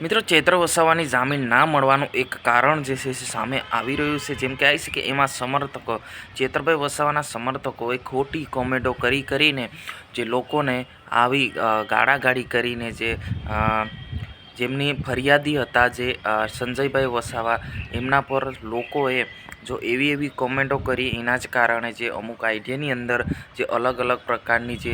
મિત્રો, ચૈત્ર વસાવાની જામીન ના મળવાનું એક કારણ જે છે સામે આવી રહ્યું છે. જેમ કે આવી છે કે એમાં સમર્થકો, ચેતરભાઈ વસાવાના સમર્થકોએ ખોટી કોમેન્ટો કરી કરીને જે લોકોને આવી ગાળાગાળી કરીને જે જેમની ફરિયાદી હતા જે સંજયભાઈ વસાવા, એમના પર લોકોએ જો એવી એવી કોમેન્ટો કરી, એના જ કારણે જે અમુક આઈડિયાની અંદર જે અલગ અલગ પ્રકારની જે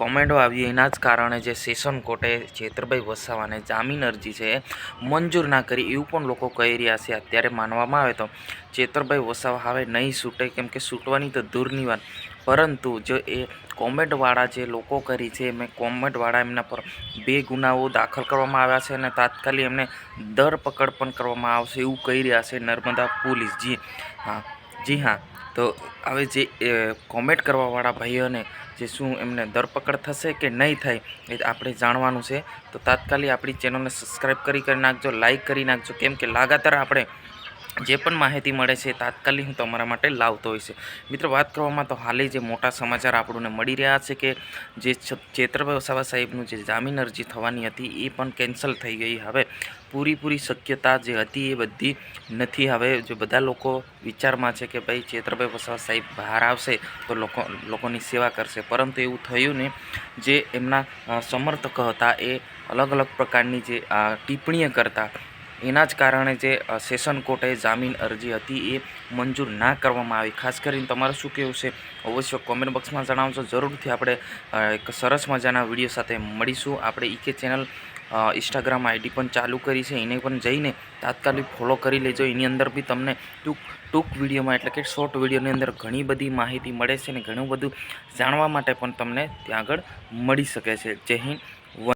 કોમેન્ટો આવી, એના જ કારણે જે સેશન કોર્ટે ચેતરભાઈ વસાવાને જામીન અરજી છે એ મંજૂર ના કરી, એવું પણ લોકો કહી રહ્યા છે. અત્યારે માનવામાં આવે તો ચેતરભાઈ વસાવા હવે નહીં છૂટે કેમ કે છૂટવાની તો દૂરની વાત. પરંતુ જો એ કોમેન્ટવાળા જે લોકો કરી છે મેં કોમેન્ટવાળા એમના પર બે ગુનાઓ દાખલ કરવામાં આવ્યા છે અને તાત્કાલિક એમને ધરપકડ પણ કરવામાં આવશે એવું કહી રહ્યા છે નર્મદા પોલીસ. જી હા, જી હા. તો હવે જે કોમેન્ટ કરવાવાળા ભાઈઓને જે શું એમને ધરપકડ થશે કે નહીં થાય, એ આપણે જાણવાનું છે. તો તાત્કાલિક આપણી ચેનલને સબસ્ક્રાઈબ કરી કરી નાખજો લાઈક કરી નાખજો. કેમ કે લગાતાર આપણે જે પણ માહિતી મળે છે તાત્કાલિક હું તમારા માટે લાવતો હોય છે મિત્રો, વાત કરવામાં તો હાલે જે મોટા સમાચાર આપણને મળી રહ્યા છે કે જે છ- વસાવા સાહેબનું જે જામીન અરજી થવાની હતી એ પણ કેન્સલ થઈ ગઈ. હવે પૂરીપૂરી શક્યતા જે હતી એ બધી નથી. હવે જે બધા લોકો વિચારમાં છે કે ભાઈ ચેત્રભાઈ વસાવા સાહેબ બહાર આવશે તો લોકો, લોકોની સેવા કરશે. પરંતુ એવું થયું ને જે એમના સમર્થક હતા એ અલગ અલગ પ્રકારની જે ટિપ્પણીઓ કરતા એના જ કારણે જે સેશન કોર્ટે જામીન અરજી હતી એ મંજૂર ના કરવામાં આવી. ખાસ કરીને તમારું શું કહેવું છે, અવશ્ય કોમેન્ટ બોક્સમાં જણાવશો જરૂરથી આપણે એક સરસ મજાના વીડિયો સાથે મળીશું. આપણે ઈકે ચેનલ ઇન્સ્ટાગ્રામ આઈડી પણ ચાલુ કરી છે. એને પણ જઈને તાત્કાલિક ફોલો કરી લેજો. એની અંદર બી તમને ટૂંક ટૂંક વિડીયોમાં એટલે કે શોર્ટ વિડીયોની અંદર ઘણી બધી માહિતી મળે છે અને ઘણું બધું જાણવા માટે પણ તમને ત્યાં આગળ મળી શકે છે. જય હિન્દ.